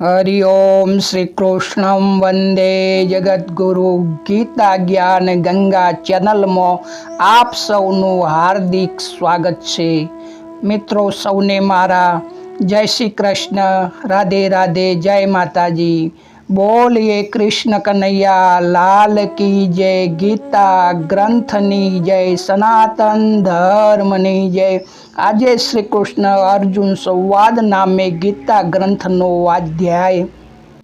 હરિ ઓમ શ્રી કૃષ્ણમ વંદે જગદગુરુ ગીતા જ્ઞાન ગંગા ચેનલમાં આપ સૌનું હાર્દિક સ્વાગત છે મિત્રો સૌને મારા જય શ્રી કૃષ્ણ રાધે રાધે જય માતાજી બોલીએ કૃષ્ણ કનૈયા, લાલ કી જય, ગીતા ગ્રંથની જય, સનાતન ધર્મની જય. આજે શ્રી કૃષ્ણ અર્જુન સંવાદ નામે ગીતા ગ્રંથનો અધ્યાય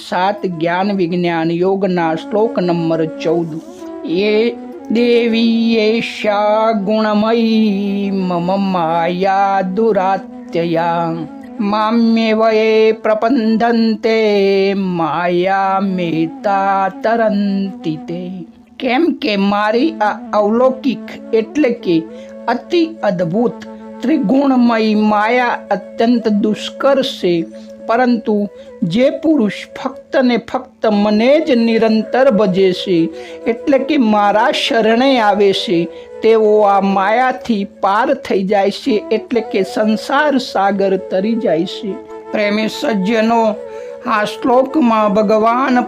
સાત જ્ઞાન વિજ્ઞાન યોગના શ્લોક નંબર ચૌદ. એ દેવી એશા ગુણમયી, મમ માયા દુરાત્યયા. મામ્યેવયે પ્રપંધંતે માયા મેતા તરંતી તે કેમ કે મારી આ અવલૌકિક એટલે કે અતિ અદ્ભુત ત્રિગુણમયી માયા અત્યંત દુષ્કર છે પરંતુ જે પુરુષ ફક્ત ને ફક્ત મને જ નિરંતર ભજે છે, એટલે કે મારા શરણે આવે છે, તેઓ આ માયાથી પાર થઈ જાય છે, એટલે કે સંસાર સાગર તરી જાય છે. પ્રેમી સજ્જનો, આ શ્લોકમાં ભગવાન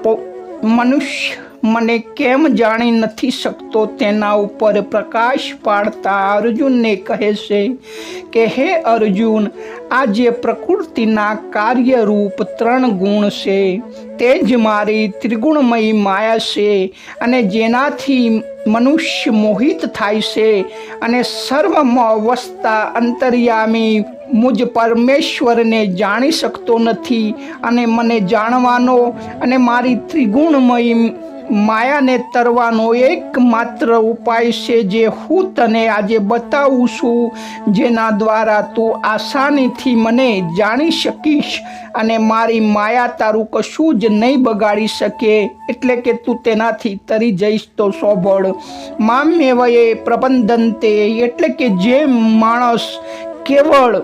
મનુષ્ય મને કેમ જાણી નથી શકતો તેના ઉપર પ્રકાશ પાડતા અર્જુનને કહે છે કે, હે અર્જુન આ જે પ્રકૃતિના કાર્યરૂપ ત્રણ ગુણ છે. તે જ મારી ત્રિગુણમયી માયા છે અને જેનાથી મનુષ્ય મોહિત થાય છે અને સર્વમાં અવસ્થા અંતર્યામી મુજ પરમેશ્વરને જાણી શકતો નથી અને મને જાણવાનો અને મારી ત્રિગુણમયી માયાને તરવાનો એકમાત્ર ઉપાય છે જે હું તને આજે બતાવું છું, જેના દ્વારા તું આસાનીથી મને જાણી શકીશ અને મારી માયા તારું કશું જ નહીં બગાડી શકે, એટલે કે તું તેનાથી તરી જઈશ તો સોભળ મામ્યવયે પ્રબંધનતે એટલે કે જે માણસ કેવળ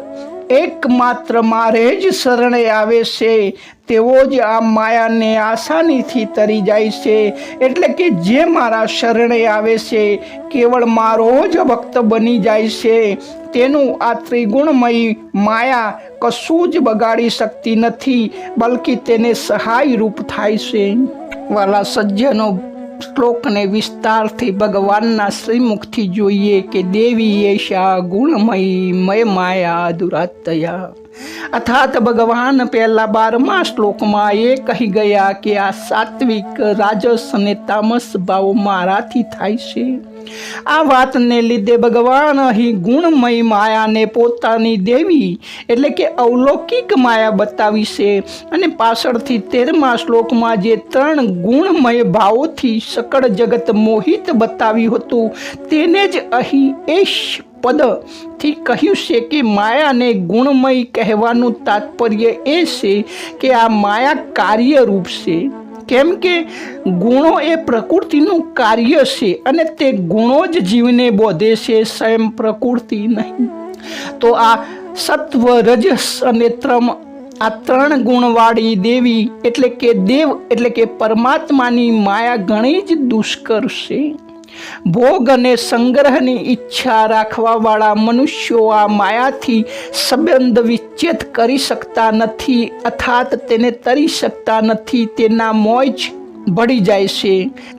એકમાત્ર મારે જ શરણે આવે છે. તેઓ જ આ માયાને આસાનીથી તરી જાય છે. એટલે કે જે મારા શરણે આવે છે, કેવળ મારો જ ભક્ત બની જાય છે. તેનું આ ત્રિગુણમયી માયા કશું જ બગાડી શકતી નથી, બલકી તેને સહાયરૂપ થાય છે. વાલા સજ્જનો શ્લોકને વિસ્તારથી ભગવાનના શ્રીમુખથી જોઈએ કે દેવી એશા ગુણમયી મય માયા દુરાતયા અર્થાત ભગવાન પહેલા બારમા શ્લોકમાં એ કહી ગયા કે આ સાત્વિક રાજસ અને તામસ ભાવ મારાથી થાય છે. આ વાતને લીધે ભગવાન અહીં ગુણમય માયાને પોતાની દેવી એટલે કે અવલૌકિક માયા બતાવી છે અને પાછળથી તેરમા શ્લોકમાં જે ત્રણ ગુણમય ભાવોથી સકળ જગત મોહિત બતાવ્યું હતું, તેને જ અહીં એશ પદથી કહ્યું છે કે માયાને ગુણમય કહેવાનું તાત્પર્ય એ છે કે આ માયા કાર્યરૂપ છે. કેમ કે ગુણો એ પ્રકૃતિનું કાર્ય છે અને તે ગુણો જ જીવને બોધે છે, સ્વયં પ્રકૃતિ નહીં. તો આ સત્વ, રજસ અને ત્રમ આ ત્રણ ગુણવાળી દેવી એટલે કે દેવ એટલે કે પરમાત્માની માયા ઘણી જ દુષ્કર છે. ભોગ અને સંગ્રહની ઈચ્છા રાખવાવાળા મનુષ્યો આ માયાથી સંબંધ વિચ્છેદ કરી શકતા નથી અર્થાત તેને તરી શકતા નથી, તેના મોજ ભળી જાય છે.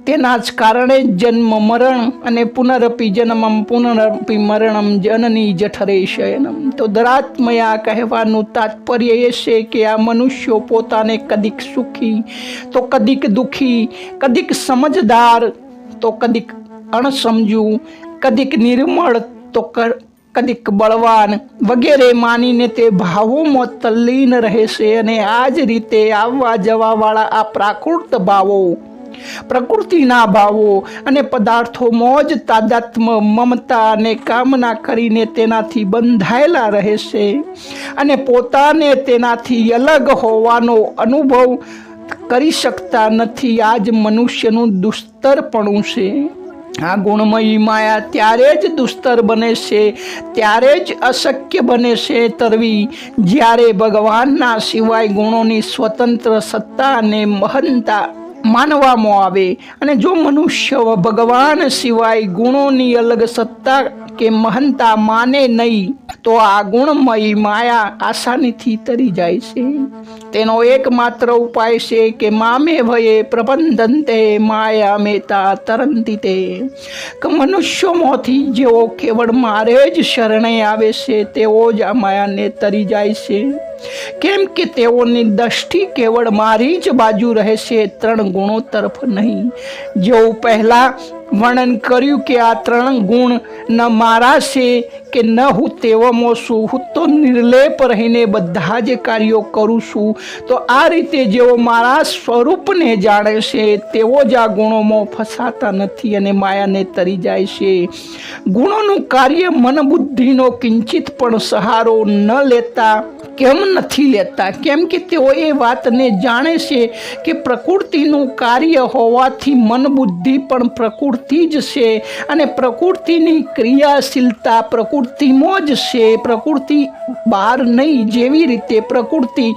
તેના જ કારણે જન્મ મરણ અને પુનરપી જન્મમ પુનરપી મરણમ જનની જઠરે શયનમ. તો દરાત્મયા કહેવાનું તાત્પર્ય એ છે કે આ મનુષ્યો પોતાને કદીક સુખી, તો કદીક દુઃખી, કદીક સમજદાર, તો કદીક અણસમજુ. કદીક નિર્મળ તો કદીક બળવાન વગેરે માનીને તે ભાવોમાં તલ્લીન રહેશે અને આ જ રીતે આવવા જવાવાળા આ પ્રાકૃત ભાવો, પ્રકૃતિના ભાવો અને પદાર્થોમાં જ તાદાત્મ, મમતા અને કામના કરીને તેનાથી બંધાયેલા રહેશે અને પોતાને તેનાથી અલગ હોવાનો અનુભવ કરી શકતા નથી. આ જ મનુષ્યનું દુસ્તરપણું છે. આ ગુણમયી માયા ત્યારે જ દુસ્તર બને છે, ત્યારે જ અશક્ય બને છે તરવી. જ્યારે ભગવાનના સિવાય ગુણોની સ્વતંત્ર સત્તા અને મહંતા માનવામાં આવે અને જો મનુષ્ય ભગવાન સિવાય ગુણોની અલગ સત્તા કે મહંતા માને નહીં, તો આ ગુણમયી માયા આસાનીથી તરી જાય છે. તેનો એકમાત્ર ઉપાય છે કે મામે ભયે પ્રબંધંતે માયા મેતા તરંતી તે મનુષ્યોમાંથી જેઓ કેવળ મારે જ શરણે આવે છે, તેઓ જ આ માયાને તરી જાય છે. કેમ કે તેઓની દ્રષ્ટિ કેવળ મારી જ બાજુ રહેશે ત્રણ ગુણો તરફ નહીં. જેવું પહેલા વર્ણન કર્યું કે આ ત્રણ ગુણ ન મારા છે કે ન હું તેવામાં છું. હું તો નિર્લેપ રહીને બધા જ કાર્યો કરું છું. તો આ રીતે જેઓ મારા સ્વરૂપને જાણે છે, તેઓ જ આ ગુણોમાં ફસાતા નથી અને માયાને તરી જાય છે. ગુણોનું કાર્ય મન બુદ્ધિનો કિંચિત પણ સહારો ન લેતા કેમ નથી લેતા? કેમ કે તેઓ એ વાતને જાણે છે કે પ્રકૃતિનું કાર્ય હોવાથી મન બુદ્ધિ પણ પ્રકૃતિ જ છે અને પ્રકૃતિની ક્રિયાશીલતા પ્રકૃતિમાં જ છે. પ્રકૃતિ બહાર નહીં, જેવી રીતે પ્રકૃતિ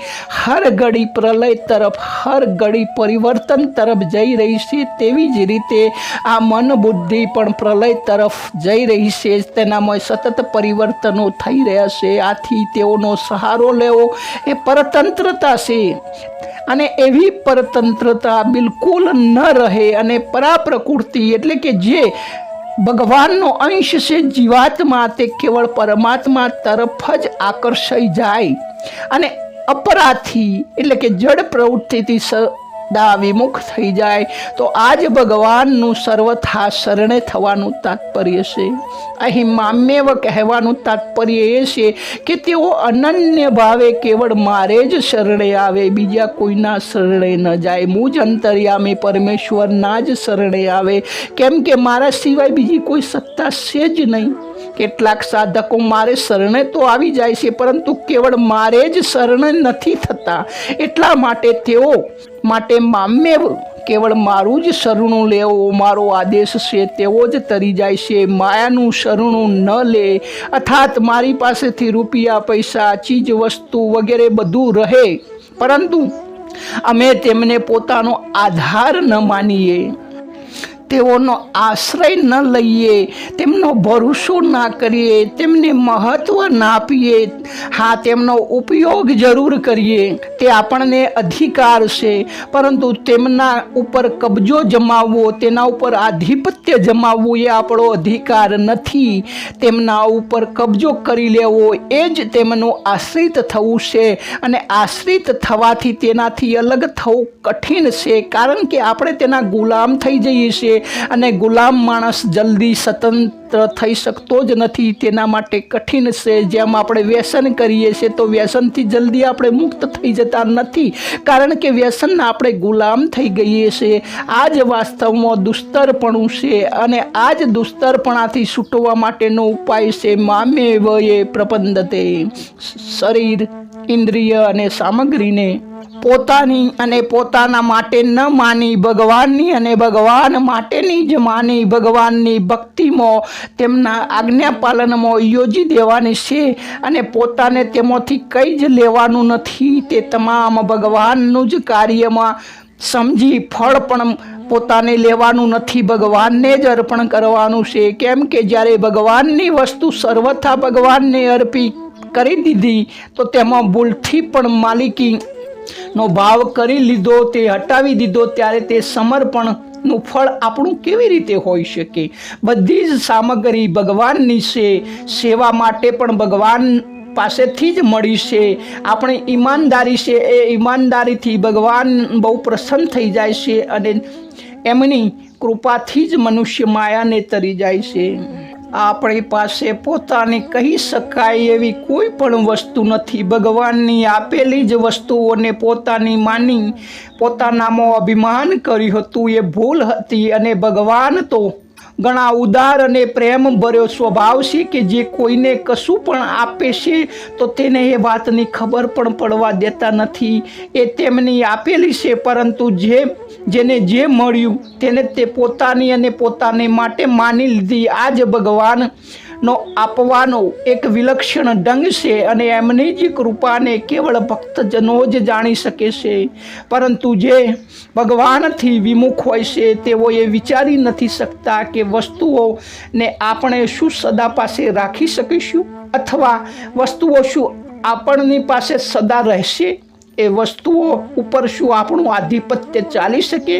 હર ઘડી પ્રલય તરફ, હર ઘડી પરિવર્તન તરફ જઈ રહી છે, તેવી જ રીતે આ મન બુદ્ધિ પણ પ્રલય તરફ જઈ રહી છે. તેનામાં સતત પરિવર્તનો થઈ રહ્યા છે. આથી તેઓનો સહારો લેવો એ પરતંત્રતા છે. અને એવી પરતંત્રતા બિલકુલ ન રહે અને પરા પ્રકૃતિ એટલે કે જે ભગવાનનો અંશ છે જીવાત્મા તે કેવળ પરમાત્મા તરફ જ આકર્ષાઈ જાય. અને અપરાથી એટલે કે જડ પ્રવૃત્તિથી સદા વિમુખ થઈ જાય, તો આજ ભગવાનનું સર્વથા શરણે થવાનું તાત્પર્ય છે. અહીં મામ્યવ કહેવાનું તાત્પર્ય એ છે કે તેઓ અનન્ય ભાવે કેવળ મારે જ શરણે આવે, બીજા કોઈના શરણે ન જાય. મુજ અંતર્યામી પરમેશ્વરના જ શરણે આવે. કેમ કે મારા સિવાય બીજી કોઈ સત્તા છે જ નહીં. કેટલાક સાધકો મારે શરણે તો આવી જાય છે, પરંતુ કેવળ મારે જ શરણે નથી થતા. એટલા માટે તેઓ માટે મામે કેવળ મારું જ શરણું લેવો, મારો આદેશ છે તેવો જ તરી જાય છે. માયાનું શરણું ન લે. અર્થાત મારી પાસેથી રૂપિયા, પૈસા, ચીજ, વસ્તુ વગેરે બધું રહે. પરંતુ અમે તેમને પોતાનો આધાર ન માનીએ. તેઓનો આશ્રય ન લઈએ, તેમનો ભરોસો ના કરીએ, તેમને મહત્વ ના આપીએ. હા, તેમનો ઉપયોગ જરૂર કરીએ. તે આપણને અધિકાર છે, પરંતુ તેમના ઉપર કબજો જમાવવો, તેના ઉપર આધિપત્ય જમાવવું એ આપણો અધિકાર નથી. તેમના ઉપર કબજો કરી લેવો, એ જ તેમનું આશ્રિત થવું છે અને આશ્રિત થવાથી તેનાથી અલગ થવું કઠિન છે, કારણ કે આપણે તેના ગુલામ થઈ જઈએ છીએ. અને ગુલામ માણસ જલ્દી સ્વતંત્ર થઈ શકતો જ નથી. તેના માટે કઠિન છે. જેમ આપણે વ્યસન કરીએ છીએ, તો વ્યસનથી જલ્દી આપણે મુક્ત થઈ જતા નથી. કારણ કે વ્યસન આપણે ગુલામ થઈ ગઈએ છીએ. આ જ વાસ્તવમાં દુસ્તરપણું છે અને આ જ દુસ્તરપણાથી છૂટવા માટેનો ઉપાય છે. મામે વયે પ્રબંધતે. શરીર ઇન્દ્રિય અને સામગ્રીને પોતાની અને પોતાના માટે ન માની ભગવાનની અને ભગવાન માટેની જ માની ભગવાનની ભક્તિમાં તેમના આજ્ઞાપાલનમાં યોજી દેવાની છે અને પોતાને તેમાંથી કંઈ જ લેવાનું નથી. તે તમામ ભગવાનનું જ કાર્યમાં સમજી ફળ પણ પોતાને લેવાનું નથી. ભગવાનને જ અર્પણ કરવાનું છે. કેમ કે જ્યારે ભગવાનની વસ્તુ સર્વથા ભગવાનને અર્પી કરી દીધી, તો તેમાં ભૂલથી પણ માલિકી નો ભાવ કરી લીધો, તે હટાવી દીધો, ત્યારે તે સમર્પણનું ફળ આપણું કેવી રીતે હોઈ શકે? બધી જ સામગ્રી ભગવાનની છે, સેવા માટે પણ ભગવાન પાસેથી જ મળી છે. આપણે ઈમાનદારી છે, એ ઈમાનદારીથી ભગવાન બહુ પ્રસન્ન થઈ જાય છે અને એમની કૃપાથી જ મનુષ્ય માયાને તરી જાય છે. આપણી પાસે પોતાની કહી શકાય એવી કોઈ પણ વસ્તુ નથી. ભગવાનની આપેલી જ વસ્તુઓને પોતાની માની, પોતાનામાં અભિમાન કર્યું હતું, એ ભૂલ હતી અને ભગવાન તો ઘણા ઉદાર અને પ્રેમ ભર્યો સ્વભાવ છે કે જે કોઈને કશું પણ આપે છે, તો તેને એ વાતની ખબર પણ પડવા દેતા નથી. એ તેમની આપેલી છે, પરંતુ જે જેને જે મળ્યું તેને તે પોતાની અને પોતાને માટે માની લીધી. આ જ ભગવાનનો આપવાનો એક વિલક્ષણ ઢંગ છે અને એમની જ કૃપાને કેવળ ભક્તજનો જ જાણી શકે છે. પરંતુ જે ભગવાનથી વિમુખ હોય છે, તેઓ એ વિચારી નથી શકતા કે વસ્તુઓને આપણે શું સદા પાસે રાખી શકીશું? અથવા વસ્તુઓ શું આપણની પાસે સદા રહેશે? એ વસ્તુઓ ઉપર શું આપણું આધિપત્ય ચાલી શકે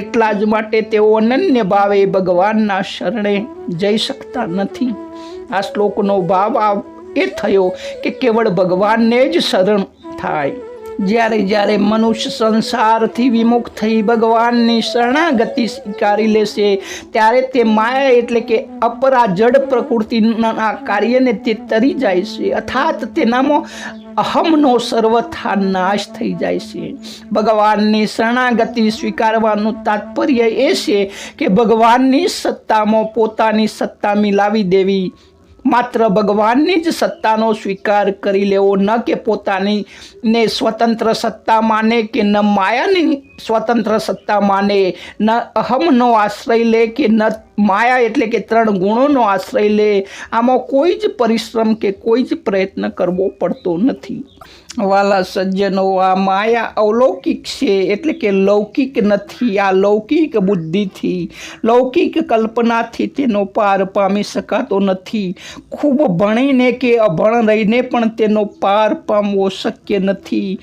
એટલા જ માટે તેઓ અનન્ય ભાવે ભગવાનના શરણે જઈ શકતા નથી. આ શ્લોકનો ભાવ આ એ થયો કે કેવળ ભગવાનને જ શરણ થાય. જ્યારે જ્યારે મનુષ્ય સંસારથી વિમુખ થઈ ભગવાનની શરણાગતિ સ્વીકારી લેશે, ત્યારે તે માયા એટલે કે અપરા જડ પ્રકૃતિના કાર્યને તે તરી જાય છે. અર્થાત તેનામાં અહમનો સર્વથા નાશ થઈ જાય છે. ભગવાનની શરણાગતિ સ્વીકારવાનું તાત્પર્ય એ છે કે ભગવાનની સત્તામાં પોતાની સત્તા મિલાવી દેવી માત્ર ભગવાનની જ સત્તાનો સ્વીકાર કરી લેવો ન કે પોતાની ને સ્વતંત્ર સત્તા માને કે ન માયાની સ્વતંત્ર સત્તા માને, ન અહમનો આશ્રય લે કે ન માયા એટલે કે ત્રણ ગુણોનો આશ્રય લે. આમાં કોઈ જ પરિશ્રમ કે કોઈ જ પ્રયત્ન કરવો પડતો નથી. વાલા સજ્જનો, આ માયા અવલૌકિક છે, એટલે કે લૌકિક નથી, આ લૌકિક બુદ્ધિથી, લૌકિક કલ્પનાથી તેનો પાર પામી શકાતો નથી. ખૂબ ભણીને કે અભણ રહીને પણ તેનો પાર પામવો શક્ય નથી.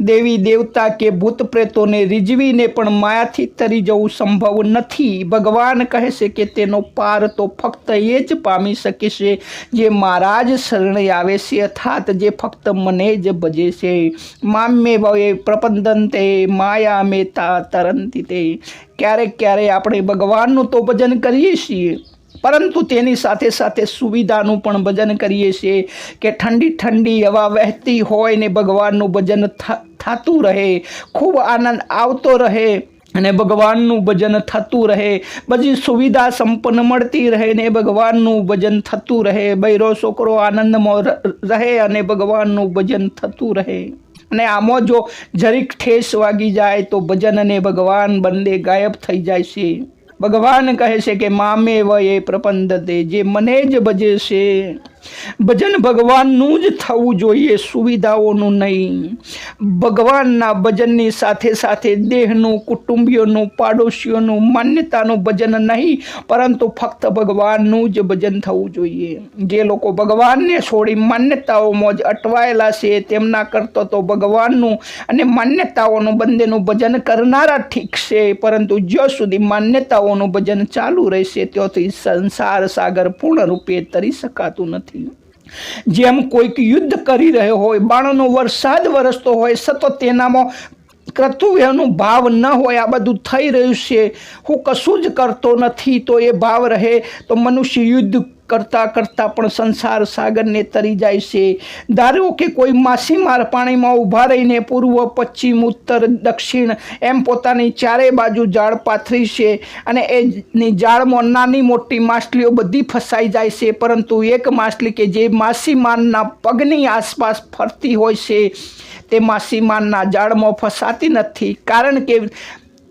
દેવી દેવતા કે ભૂત પ્રેતોને રીઝવીને પણ માયાથી તરી જવું સંભવ નથી. ભગવાન કહે છે કે તેનો પાર તો ફક્ત એ જ પામી શકે છે જે મારા જ શરણે આવે છે, અર્થાત જે ફક્ત મને જ ભજે છે. મામ્ય ભવે પ્રપંદંતે માયા મેતા તરંતી તે. ક્યારેક ક્યારેક આપણે ભગવાનનું તો ભજન કરીએ છીએ. પરંતુ તેની સાથે સાથે સુવિધાનું પણ ભજન કરીએ છીએ કે ઠંડી ઠંડી હવા વહેતી હોય ને ભગવાનનું ભજન થતું રહે, ખૂબ આનંદ આવતો રહે અને ભગવાનનું ભજન થતું રહે, બધી સુવિધા સંપન્ન મળતી રહે ને ભગવાનનું ભજન થતું રહે બૈરો છોકરો આનંદમાં રહે અને ભગવાનનું ભજન થતું રહે. અને આમાં જો જરીક ઠેસ વાગી જાય તો ભજન અને ભગવાન બંને ગાયબ થઈ જાય છે. ભગવાન કહે છે કે મામે વયે પ્રપંદતે જે મને જ ભજે છે ભજન ભગવાનનું જ થવું જોઈએ, સુવિધાઓનું નહીં. ભગવાનના ભજનની સાથે સાથે દેહનું, કુટુંબીઓનું, પાડોશીઓનું માન્યતાનું ભજન નહીં, પરંતુ ફક્ત ભગવાનનું જ ભજન થવું જોઈએ. જે લોકો ભગવાનને છોડી માન્યતાઓમાં જ અટવાયેલા છે, તેમના કરતો તો ભગવાનનું અને માન્યતાઓનું બંનેનું ભજન કરનારા ઠીક છે, પરંતુ જ્યાં સુધી માન્યતાઓનું ભજન ચાલુ રહેશે, ત્યાંથી સંસાર સાગર પૂર્ણ રૂપે તરી શકાતું નથી. જેમ કોઈક યુદ્ધ કરી રહ્યો હોય, બાણનો વરસાદ વરસતો હોય, સતત તેનામાં કર્તવ્યનો ભાવ ન હોય, આ બધું થઈ રહ્યું છે. હું કશું જ કરતો નથી, તો એ ભાવ રહે. તો મનુષ્ય યુદ્ધ કરતાં કરતાં પણ સંસાર સાગરને તરી જાય છે. ધારો કે કોઈ માછીમાર પાણીમાં ઊભા રહીને પૂર્વ, પશ્ચિમ, ઉત્તર, દક્ષિણ એમ પોતાની ચારે બાજુ જાળ પાથરી છે અને એની જાળમાં નાની મોટી માછલીઓ બધી ફસાઈ જાય છે. પરંતુ એક માછલી કે જે માછીમારના પગની આસપાસ ફરતી હોય છે, તે માછીમારના જાળમાં ફસાતી નથી. કારણ કે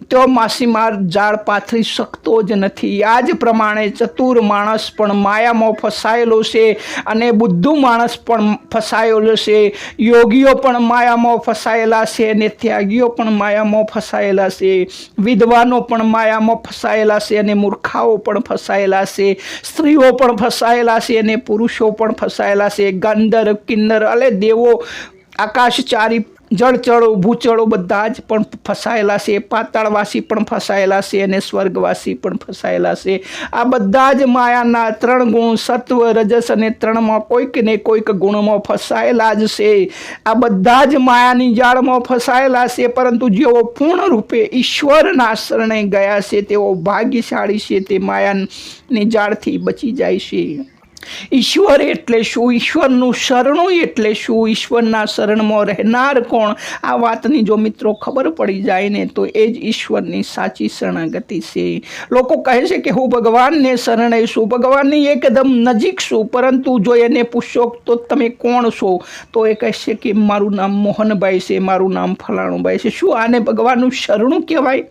તો માસીમાર ઝાડ પાથરી શકતો જ નથી. આ જ પ્રમાણે ચતુર માણસ પણ માયામાં ફસાયેલો છે અને બુદ્ધુ માણસ પણ ફસાયેલો છે. યોગીઓ પણ માયામાં ફસાયેલા છે અને ત્યાગીઓ પણ માયામાં ફસાયેલા છે. વિદ્વાનો પણ માયામાં ફસાયેલા છે અને મૂર્ખાઓ પણ ફસાયેલા છે. સ્ત્રીઓ પણ ફસાયેલા છે અને પુરુષો પણ ફસાયેલા છે. ગંદર, કિન્નર અલે દેવો આકાશચારી જળચળો, ભૂચળો બધા જ પણ ફસાયેલા છે. પાતાળવાસી પણ ફસાયેલા છે અને સ્વર્ગવાસી પણ ફસાયેલા છે. આ બધા જ માયાના ત્રણ ગુણ, સત્વ, રજસ અને ત્રણમાં કોઈક ને કોઈક ગુણમાં ફસાયેલા જ છે. આ બધા જ માયાની જાળમાં ફસાયેલા છે, પરંતુ જેઓ પૂર્ણ રૂપે ઈશ્વરના શરણે ગયા છે, તેઓ ભાગ્યશાળી છે, તે માયાની જાળથી બચી જાય છે. ઈશ્વર એટલે શું? ઈશ્વરનું શરણું એટલે શું? ઈશ્વરના શરણમાં રહેનાર કોણ? આ વાતની જો મિત્રો ખબર પડી જાય ને, તો એ જ ઈશ્વરની સાચી શરણાગતિ છે. લોકો કહે છે કે હું ભગવાનને શરણે છું. ભગવાનની એકદમ નજીક છું, પરંતુ જો એને પૂછશો તો તમે કોણ છો? તો એ કહેશે કે મારું નામ મોહનભાઈ છે, મારું નામ ફલાણુભાઈ છે. શું આને ભગવાનનું શરણું કહેવાય?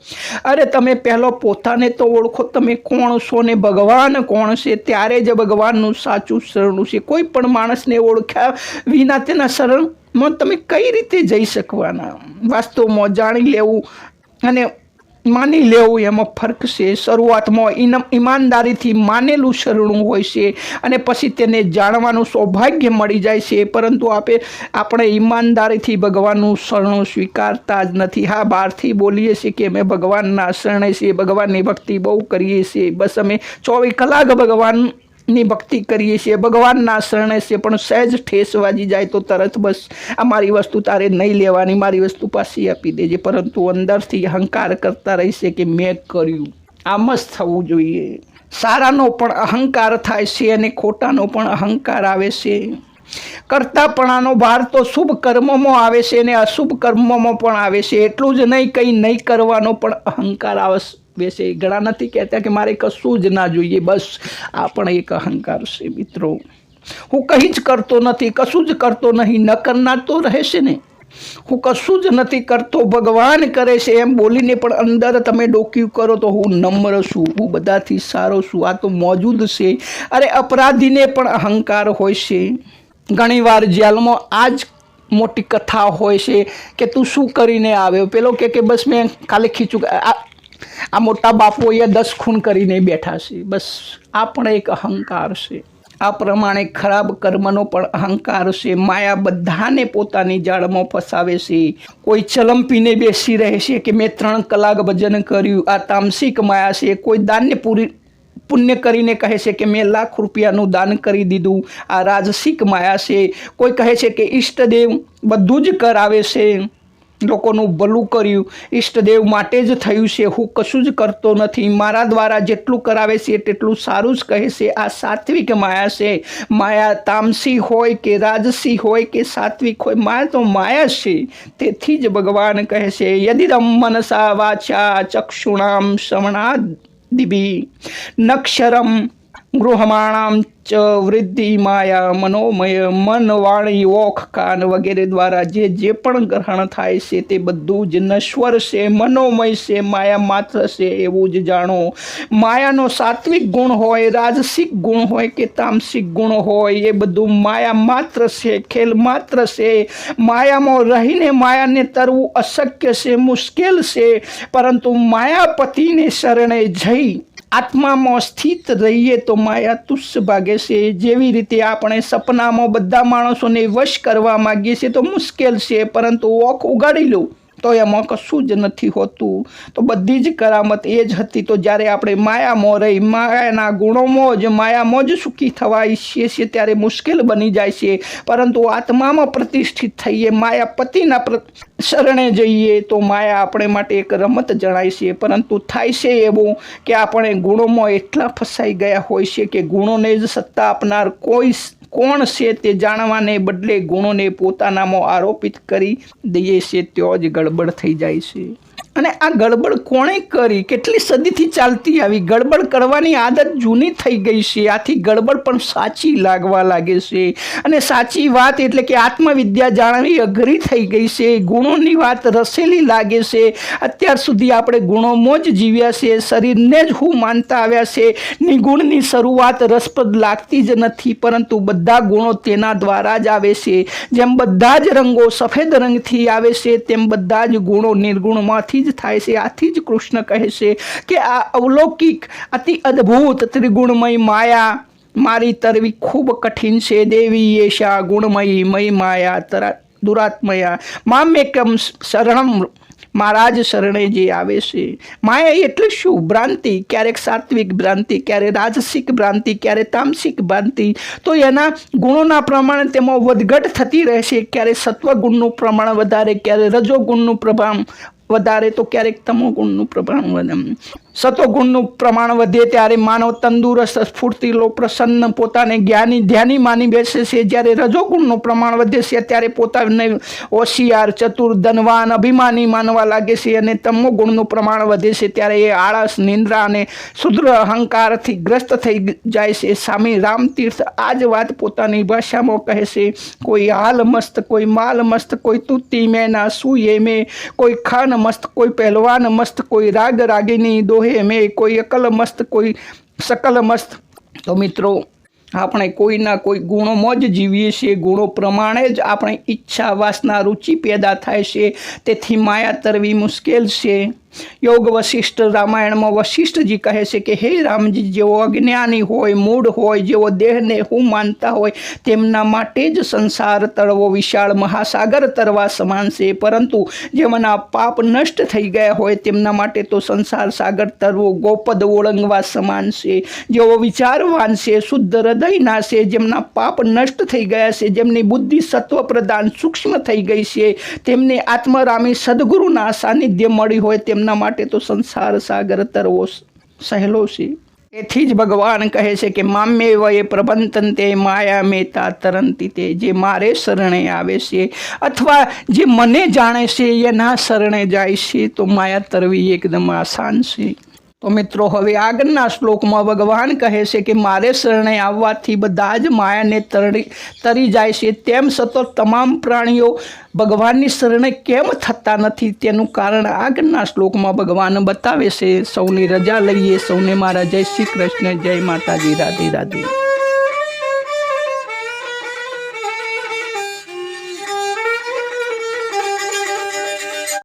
અરે તમે પહેલો પોતાને તો ઓળખો, તમે કોણ છો ને? ભગવાન કોણ છે? ત્યારે જ ભગવાનનું સાચું શરણું છે. કોઈ પણ માણસને ઓળખ્યા વિના તેના શરણમાં તમે કઈ રીતે જઈ શકવાના? વાસ્તવમાં જાણી લેવું અને માની લેવું એમાં ફરક છે. શરૂઆતમાં ઇનમ ઈમાનદારીથી માનેલું શરણું હોય છે અને પછી તેને જાણવાનું સૌભાગ્ય મળી જાય છે. પરંતુ આપે, આપણે ઈમાનદારીથી ભગવાનનું શરણું સ્વીકારતા જ નથી. હા, બહારથી બોલીએ છીએ કે અમે ભગવાનના શરણે છીએ, ભગવાનની ભક્તિ બહુ કરીએ છીએ. બસ અમે ચોવીસ કલાક ભગવાન ની ભક્તિ કરીએ છીએ, ભગવાનના શરણે છે પણ સહેજ ઠેસ વાજી જાય તો તરત બસ આ મારી વસ્તુ તારે નહીં લેવાની, મારી વસ્તુ પાછી આપી દેજે. પરંતુ અંદરથી અહંકાર કરતા રહીશે કે મેં કર્યું. આમ જ થવું જોઈએ. સારાનો પણ અહંકાર થાય છે અને ખોટાનો પણ અહંકાર આવે છે. કરતાપણાનો ભાર તો શુભ કર્મોમાં આવે છે અને અશુભ કર્મોમાં પણ આવે છે. એટલું જ નહીં, કંઈ નહીં કરવાનો પણ અહંકાર આવે બેસે ઘણા નથી કહેતા કે મારે કશું જ ના જોઈએ, બસ આ પણ એક અહંકાર છે મિત્રો. હું કંઈ જ કરતો નથી, કશું જ કરતો નહીં ન કરનાર તો રહેશે ને. હું કશું જ નથી કરતો, ભગવાન કરે છે એમ બોલીને પણ અંદર તમે ડોક્યું કરો તો હું નમ્ર છું, હું બધાથી સારો છું, આ તો મોજૂદ છે. અરે અપરાધીને પણ અહંકાર હોય છે. ઘણીવાર જેલમાં આ જ મોટી કથા હોય છે કે તું શું કરીને આવ્યો? પેલો કે બસ મેં ખાલી ખીચું આ મોટા બાપુ અહીંયા દસ ખૂન કરીને બેઠા છે. બસ આ પણ એક અહંકાર છે. આ પ્રમાણે ખરાબ કર્મનો પણ અહંકાર છે. માયા બધાને પોતાની જાળમાં ફસાવે છે. કોઈ ચલંપીને બેસી રહે છે કે મેં ત્રણ કલાક ભજન કર્યું. આ તામસિક માયા છે. કોઈ દાનને પૂરી પુણ્ય કરીને કહે છે કે મેં લાખ રૂપિયાનું દાન કરી દીધું. આ રાજસિક માયા છે. કોઈ કહે છે કે ઈષ્ટદેવ બધું જ કરાવે છે. લોકોનું ભલું કર્યું. ઈષ્ટદેવ માટે જ થયું છે. હું કશું જ કરતો નથી. મારા દ્વારા જેટલું કરાવે છે તેટલું સારું જ કહે છે. આ સાત્વિક માયા છે. માયા તામસી હોય કે રાજસી હોય કે સાત્વિક હોય, માયા તો માયા છે. તેથી જ ભગવાન કહે છે યદિદમ મનસા વાચા ચક્ષુણામ શ્રવણા દિબી નક્ષરમ ગૃહમાણામ ચ વૃદ્ધિ માયા, મનોમય મન વાણી ઓખ કાન વગેરે દ્વારા જે જે પણ ગ્રહણ થાય છે તે બધું જ નશ્વર છે, મનોમય છે, માયા માત્ર છે એવું જ જાણો. માયાનો સાત્વિક ગુણ હોય, રાજસિક ગુણ હોય કે તામસિક ગુણ હોય, એ બધું માયા માત્ર છે, ખેલ માત્ર છે. માયામાં રહીને માયાને તરવું અશક્ય છે, મુશ્કેલ છે, પરંતુ માયાપતિને શરણે જઈ આત્મામાં સ્થિત રહીએ તો માયા તુસ્સ ભાગે છે. જેવી રીતે આપણે સપનામાં બધા માણસોને વશ કરવા માગીએ છીએ તો મુશ્કેલ છે, પરંતુ ઓખ ઉગાડી લો. તો એમાં કશું જ નથી હોતું. તો બધી જ કરામત એ જ હતી. તો જ્યારે આપણે માયામાં રહી, માયાના ગુણોમાં જ, માયામાં જ સુખી થવા ઈચ્છીએ છીએ ત્યારે મુશ્કેલ બની જાય છે. પરંતુ આત્મામાં પ્રતિષ્ઠિત થઈએ માયાપતિના શરણે જઈએ, તો માયા આપણે માટે એક રમત જણાય છે. પરંતુ થાય છે એવું કે આપણે ગુણોમાં એટલા ફસાઈ ગયા હોય છે કે ગુણોને જ સત્તા આપનાર કોઈ કોણ છે તે જાણવાને બદલે ગુણોને પોતાનામાં આરોપિત કરી દઈએ છે ત્યાં જ ગડબડ થઈ જાય છે. અને આ ગડબડ કોણે કરી? કેટલી સદીથી ચાલતી આવી? ગડબડ કરવાની આદત જૂની થઈ ગઈ છે. આથી ગડબડ પણ સાચી લાગવા લાગે છે. અને સાચી વાત એટલે કે આત્મવિદ્યા જાણવી અઘરી થઈ ગઈ છે. ગુણોની વાત રસેલી લાગે છે. અત્યાર સુધી આપણે ગુણોમાં જ જીવ્યા છે. શરીરને જ હું માનતા આવ્યા છે. નિગુણની શરૂઆત રસપ્રદ લાગતી જ નથી, પરંતુ બધા ગુણો તેના દ્વારા જ આવે છે. જેમ બધા જ રંગો સફેદ રંગથી આવે છે, તેમ બધા જ ગુણો નિર્ગુણમાંથી જ થાય છે, આથી જ કૃષ્ણ કહે છે કે આ અવલૌકિક, અતિ અદ્ભુત ત્રિગુણમય માયા મારી તરવી ખૂબ કઠિન છે દેવી યેશા ગુણમયી મય માયા તરા દુરાત્મયા. મામેકમ શરણમ મહારાજ શરણે જે આવે છે. માયા એટલે શું? ભ્રાંતિ, ક્યારેક સાત્વિક ભ્રાંતિ ક્યારે રાજસિક ભ્રાંતિ ક્યારે તામસિક ભ્રાંતિ. તો એના ગુણોના પ્રમાણે તેમાં વધઘટ થતી રહેશે ક્યારે સત્વગુણનું પ્રમાણ વધારે ક્યારે રજોગુણનું પ્રમાણ વધારે તો ક્યારેક તમોગુણનું પ્રમાણ વધે. સતોગુણનું પ્રમાણ વધે ત્યારે માનવ તંદુરસ્ત, સ્ફૂર્તિલો, પ્રસન્ન, પોતાને જ્ઞાની, ધ્યાની માની બેસે છે. જ્યારે રજોગુણનું પ્રમાણ વધે છે, ત્યારે પોતાને હોશિયાર, ચતુર, ધનવાન, અભિમાની માનવા લાગે છે અને તમોગુણનું પ્રમાણ વધે છે ત્યારે એ આળસ, નિંદ્રા અને શુદ્ર અહંકારથી ગ્રસ્ત થઈ જાય છે. સ્વામી રામતીર્થ આ જ વાત પોતાની ભાષામાં કહે છે. કોઈ હાલ મસ્ત, કોઈ માલ મસ્ત, કોઈ તુતી મેના સુએ મેં. કોઈ ખાન મસ્ત કોઈ પહેલવાન, મસ્ત કોઈ રાગ રાગીની દોહે મેં, કોઈ અકલ મસ્ત, કોઈ સકલ મસ્ત. તો મિત્રો, આપણે કોઈના કોઈ ગુણોમાં જ જીવીએ છીએ, ગુણો પ્રમાણે જ આપણે ઈચ્છા, વાસના, રુચિ પેદા થાય છે. તેથી માયા તરવી મુશ્કેલ છે. યોગ વશિષ્ઠ રામાયણમાં વશિષ્ઠજી કહે છે કે હે રામજી, જેઓ અજ્ઞાની હોય મૂળ હોય, જેઓ દેહને હું માનતા હોય, તેમના માટે જ સંસાર તળવો વિશાળ મહાસાગર તરવા સમાન છે. પરંતુ જેમના પાપ નષ્ટ થઈ ગયા હોય, તેમના માટે તો સંસાર સાગર તરવો ગોપદ ઓળંગવા સમાન છે. જેઓ વિચારવાન છે, શુદ્ધ હૃદયના છે, જેમના પાપ નષ્ટ થઈ ગયા છે, જેમની બુદ્ધિ સત્વ પ્રદાન સૂક્ષ્મ થઈ ગઈ છે, તેમને આત્મરામી સદગુરુના સાનિધ્ય મળી હોય, તેમના માટે તો સંસાર સાગર તરવો સહેલો છે. તેથી જ ભગવાન કહે છે કે મામ્ય વયે પ્રબંધન તે માયા મેતા તરંતી તે, જે મારે શરણે આવે છે અથવા જે મને જાણે છે એના શરણે જાય છે, તો માયા તરવી એકદમ આસાન છે. તો મિત્રો, હવે આગળના શ્લોકમાં ભગવાન કહે છે કે, મારે શરણે આવવાથી બધા જ માયાને તરી તરી જાય છે. તેમ છતાં તમામ પ્રાણીઓ ભગવાનની શરણે કેમ થતા નથી? તેનું કારણ આગળના શ્લોકમાં ભગવાન બતાવે છે. સૌની રજા લઈએ. સૌને મારા જય શ્રી કૃષ્ણ. જય માતાજી. રાધે રાધે.